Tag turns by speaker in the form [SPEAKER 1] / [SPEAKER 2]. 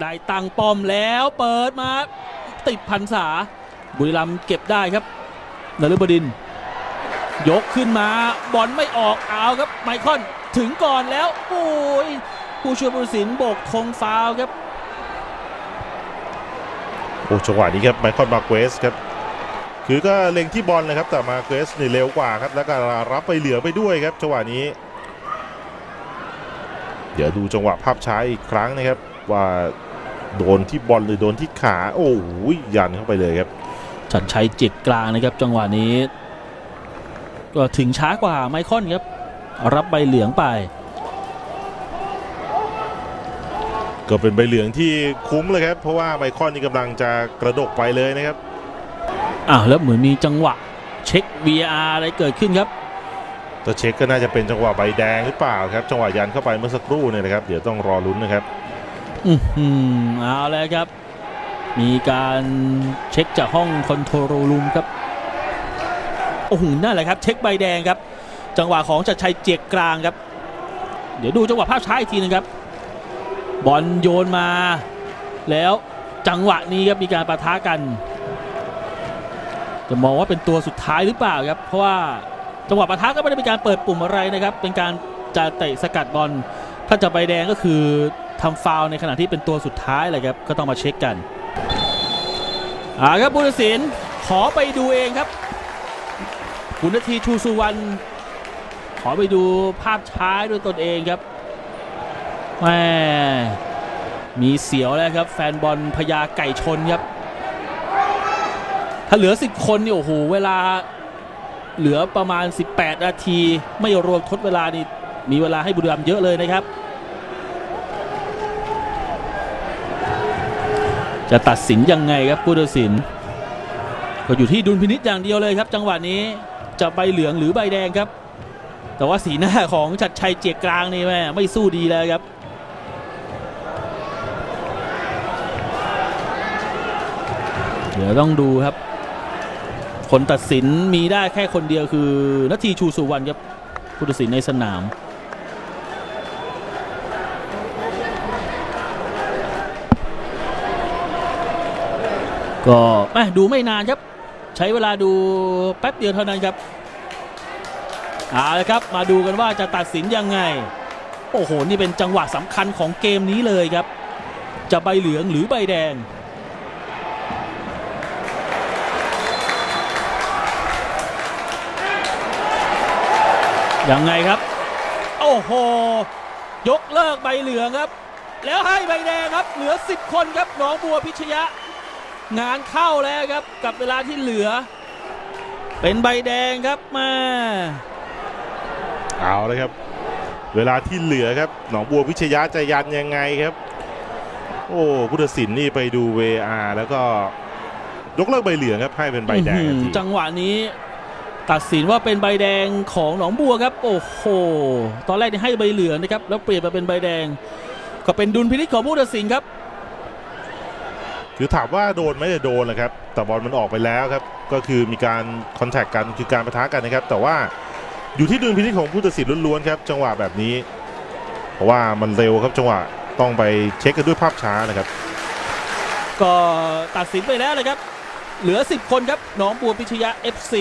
[SPEAKER 1] ได้ตังป้อมแล้วเปิดมาติดพันษา บุรีรัมย์เก็บได้ครับนฤบดิน ยกขึ้นมาบอลไม่ออกเอาครับไมคอนถึงก่อนแล้วโอ้ยผู้ช่วยผู้สินโบกธงฟาวครับ
[SPEAKER 2] โอ้จังหวะนี้ครับไมคอนมาเกสครับคือก็เล็งที่บอลเลยครับแต่มาเกสนี่เร็วกว่าครับ แล้วก็รับไปเหลือไปด้วยครับจังหวะนี้ เดี๋ยวดูจังหวะภาพช้าอีกครั้งนะครับว่า โดนที่บอลหรือโดนที่ขา โอ้โหยันเข้าไปเลยครับ
[SPEAKER 1] ชัดชัยจิตกลางนะครับจังหวะนี้ ก็ถึงช้ากว่าไมคอนครับ รับใบเหลืองไป
[SPEAKER 2] ก็เป็นใบเหลืองที่คุ้มเลยครับ เพราะว่าไมคอนนี่กำลังจะกระดกไปเลยนะครับ
[SPEAKER 1] อ้าวแล้วเหมือนมีจังหวะเช็ค VR อะไรเกิดขึ้นครับ
[SPEAKER 2] ตัวเช็คก็น่าจะเป็นจังหวะใบแดงหรือเปล่าครับจังหวะยันเข้าไปเมื่อสักครู่เนี่ยนะครับ เดี๋ยวต้องรอลุ้นนะครับ
[SPEAKER 1] อือหือเอาแล้วครับ มีการเช็คจากห้องคอนโทรลรูมครับโอ้โหนั่นแหละครับ เช็คใบแดงครับ จังหวะของจัดชัยเจียกกลางครับ เดี๋ยวดูจังหวะภาพช้าอีกทีนึงครับ บอลโยนมา แล้วจังหวะนี้ครับมีการปะทะกัน จะมองว่าเป็นตัวสุดท้ายหรือเปล่าครับ เพราะว่าจังหวะปะทะก็ไม่ได้เป็นการเปิดปุ่มอะไรนะครับ เป็นการจะเตะสกัดบอล ถ้าจะใบแดงก็คือทำฟาวในขณะที่เป็นตัวสุดท้ายเลยครับก็ต้องมาเช็คกันอ่าครับบุรศิลป์ขอไปดูเองครับคุณนาทีชูสุวรรณขอไปดูภาพช้าด้วยตนเองครับแม่มีเสียวแล้วครับ แฟนบอลพญาไก่ชนครับ ถ้าเหลือ 10 คนนี่โอ้โหเวลาเหลือประมาณ 18 นาที ไม่รวมทดเวลานี่ มีเวลาให้บุรีรัมย์เยอะเลยนะครับ จะตัดสินยังไงครับผู้ตัดสิน ก็อยู่ที่ดุลพินิษอย่างเดียวเลยครับ จังหวะนี้จะใบเหลืองหรือใบแดงครับ แต่ว่าสีหน้าของชัดชัยเจียกกลางนี่แม่ไม่สู้ดีแล้วครับเดี๋ยวต้องดูครับ คนตัดสินมีได้แค่คนเดียวคือนาทีชูสุวรรณครับผู้ตัดสินในสนาม ก็แม่ดูไม่นานครับ ใช้เวลาดูแป๊บเดียวเท่านั้นครับเอาละครับมาดูกันว่าจะตัดสินยังไง โอ้โห นี่เป็นจังหวะสำคัญของเกมนี้เลยครับ จะใบเหลืองหรือใบแดง ยังไงครับ โอ้โห ยกเลิกใบเหลืองครับ แล้วให้ใบแดงครับ เหลือ 10 คนครับหนองบัวพิชยะ งานเข้าแล้วครับกับเวลาที่เหลือ เป็นใบแดงครับมา
[SPEAKER 2] เอาเลยครับ เวลาที่เหลือครับหนองบัววิชยะจะยันยังไงครับ โอ้ผู้ตัดสินนี่ไปดู VR แล้วก็ยกเลิกใบเหลืองครับให้เป็นใบแดงทันที
[SPEAKER 1] จังหวะนี้ ตัดสินว่าเป็นใบแดงของหนองบัวครับ โอ้โห ตอนแรกนี่ให้ใบเหลืองนะครับ แล้วเปลี่ยนมาเป็นใบแดง ก็เป็นดุลพินิจของผู้ตัดสินครับ
[SPEAKER 2] คือถามว่าโดนไหม่ได้โดนนะครับ แต่บอลมันออกไปแล้วครับ ก็คือมีการคอนแทคกันคือการประทะกันนะครับ แต่ว่าอยู่ที่ดุลพินิจของผู้ตัดสินล้วนๆครับจังหวะแบบนี้ เพราะว่ามันเร็วครับจังหวะต้องไปเช็คกันด้วยภาพช้านะครับ
[SPEAKER 1] ก็ตัดสินไปแล้วเลยครับ เหลือ 10 คนครับหนองบัวพิชยะ FC